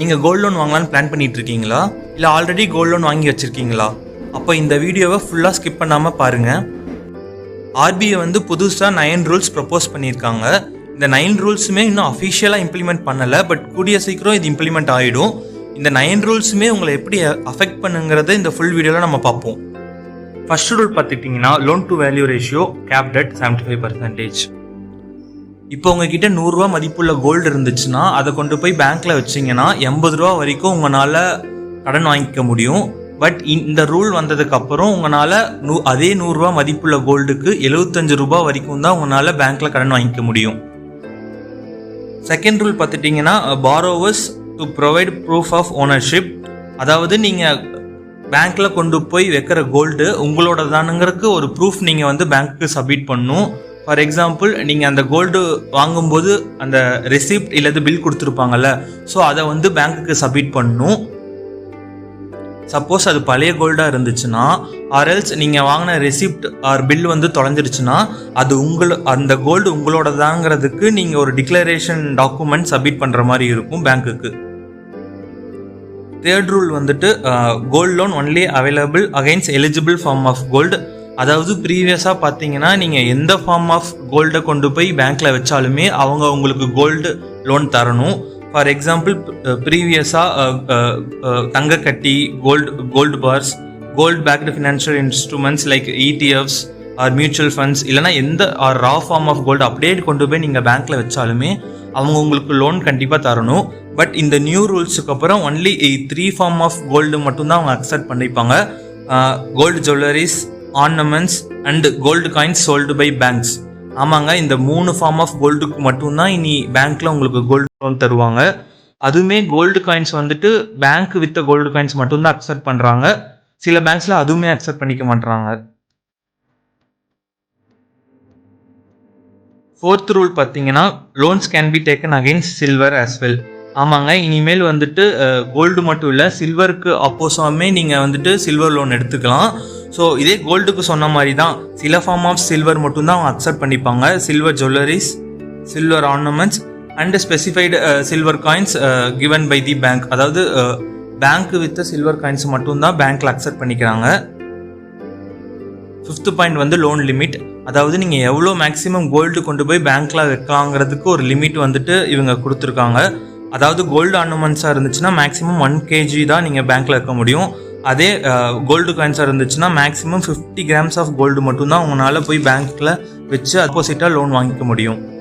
நீங்கள் gold loan வாங்கலாம்னு plan பண்ணிட்டு இருக்கீங்களா இல்லை ஆல்ரெடி கோல்ட் லோன் வாங்கி வச்சிருக்கீங்களா? அப்போ இந்த வீடியோவை ஃபுல்லாக ஸ்கிப் பண்ணாமல் பாருங்கள் ஆர்பிஐ வந்து புதுசாக நைன் ரூல்ஸ் ப்ரப்போஸ் பண்ணியிருக்காங்க. இந்த நைன் ரூல்ஸுமே இன்னும் அஃபிஷியலாக இம்ப்ளிமெண்ட் பண்ணலை பட் கூடிய சீக்கிரம் இது இம்ப்ளிமெண்ட் ஆகிடும் இந்த நைன் ரூல்ஸுமே உங்களை எப்படி அஃபெக்ட் பண்ணுங்கிறத இந்த ஃபுல் வீடியோவில் நம்ம பார்ப்போம். ஃபர்ஸ்ட் ரூல் பார்த்துக்கிட்டிங்கன்னா loan to value ratio capped seventy five percentage இப்போ உங்ககிட்ட நூறுரூவா மதிப்புள்ள கோல்டு இருந்துச்சுன்னா அதை கொண்டு போய் பேங்க்ல வச்சீங்கன்னா எண்பது ரூபா வரைக்கும் உங்களால் கடன் வாங்கிக்க முடியும். பட் இந்த ரூல் வந்ததுக்கு அப்புறம் உங்களால் நூ அதே நூறுரூவா மதிப்புள்ள கோல்டுக்கு எழுபத்தஞ்சு ரூபா வரைக்கும் தான் உங்களால் பேங்க்ல கடன் வாங்கிக்க முடியும். செகண்ட் ரூல் பார்த்துட்டிங்கன்னா borrowers to provide proof of ownership அதாவது நீங்கள் பேங்க்கில் கொண்டு போய் வைக்கிற கோல்டு உங்களோட தானுங்கிறதுக்கு ஒரு ப்ரூஃப் நீங்கள் வந்து பேங்க்குக்கு சப்மிட் பண்ணும். ஃபார் எக்ஸாம்பிள் நீங்கள் அந்த கோல்டு வாங்கும்போது அந்த ரெசிப்ட் இல்லாத பில் கொடுத்துருப்பாங்கல்ல ஸோ அதை வந்து பேங்க்குக்கு சப்மிட் பண்ணணும் சப்போஸ் அது பழைய கோல்டாக இருந்துச்சுன்னா ஆர்எல்ஸ் நீங்கள் வாங்கின ரெசிப்ட் ஆர் பில் வந்து தொலைஞ்சிருச்சுன்னா அது உங்கள் அந்த கோல்டு உங்களோட தாங்கிறதுக்கு நீங்கள் ஒரு டிக்ளரேஷன் டாக்குமெண்ட் சப்மிட் பண்ணுற மாதிரி இருக்கும் பேங்க்குக்கு தேர்ட் ரூல் வந்துட்டு gold loan only available against eligible form of gold அதாவது ப்ரீவியஸாக பார்த்தீங்கன்னா நீங்கள் எந்த ஃபார்ம் ஆஃப் கோல்டை கொண்டு போய் பேங்க்கில் வச்சாலுமே அவங்க உங்களுக்கு கோல்டு லோன் தரணும். ஃபார் எக்ஸாம்பிள் ப்ரீவியஸாக தங்கக்கட்டி gold gold bars gold backed financial instruments like ETFs or mutual funds இல்லைனா எந்த or raw form of gold அப்படியே கொண்டு போய் நீங்கள் பேங்க்கில் வச்சாலுமே அவங்க உங்களுக்கு லோன் கண்டிப்பாக தரணும். பட் இந்த நியூ ரூல்ஸுக்கு அப்புறம் only three form of gold மட்டும்தான் அவங்க அக்செப்ட் பண்ணிப்பாங்க. Gold jewelleries ornaments and gold coins sold by banks ஆமாங்க இந்த மூணு ஃபார்ம் ஆஃப் கோல்டுக்கு மட்டும்தான் இனி பேங்க்ல உங்களுக்கு கோல்டு லோன் தருவாங்க. அதுவுமே கோல்டு காயின்ஸ் வந்துட்டு பேங்க் வித்த கோல்டு காயின்ஸ் மட்டும்தான் அக்செப்ட் பண்றாங்க. சில பேங்க்ஸ்ல அதுவுமே அக்செப்ட் பண்ணிக்க மாட்டாங்க ஃபோர்த் ரூல் பார்த்தீங்கன்னா loans can be taken against silver as well ஆமாங்க இனிமேல் வந்துட்டு கோல்டு மட்டும் இல்லை சில்வருக்கு அப்போசாமே நீங்கள் வந்துட்டு சில்வர் லோன் எடுத்துக்கலாம். ஸோ இதே கோல்டுக்கு சொன்ன மாதிரி தான் சில ஃபார்ம் ஆஃப் சில்வர் மட்டும்தான் அவங்க அக்செப்ட் பண்ணிப்பாங்க silver jewelleries silver ornaments and specified silver coins given by the bank அதாவது பேங்க் வித் சில்வர் காயின்ஸ் மட்டும்தான் பேங்க்கில் அக்செப்ட் பண்ணிக்கிறாங்க. ஃபிஃப்த் பாயிண்ட் வந்து லோன் லிமிட் அதாவது நீங்கள் எவ்வளோ மேக்ஸிமம் கோல்டு கொண்டு போய் பேங்க்கில் வைக்கலாங்கிறதுக்கு ஒரு லிமிட் வந்துட்டு இவங்க கொடுத்துருக்காங்க. அதாவது கோல்டு ஆர்னமெண்ட்ஸாக இருந்துச்சுன்னா மேக்ஸிமம் ஒன் கேஜி தான் நீங்கள் பேங்க்கில் வைக்க முடியும். அதே கோல்டு காயின்ஸாக இருந்துச்சுன்னா maximum fifty grams of gold மட்டும்தான் உங்களால் போய் பேங்க்கில் வச்சு அப்போசிட்டாக லோன் வாங்கிக்க முடியும்.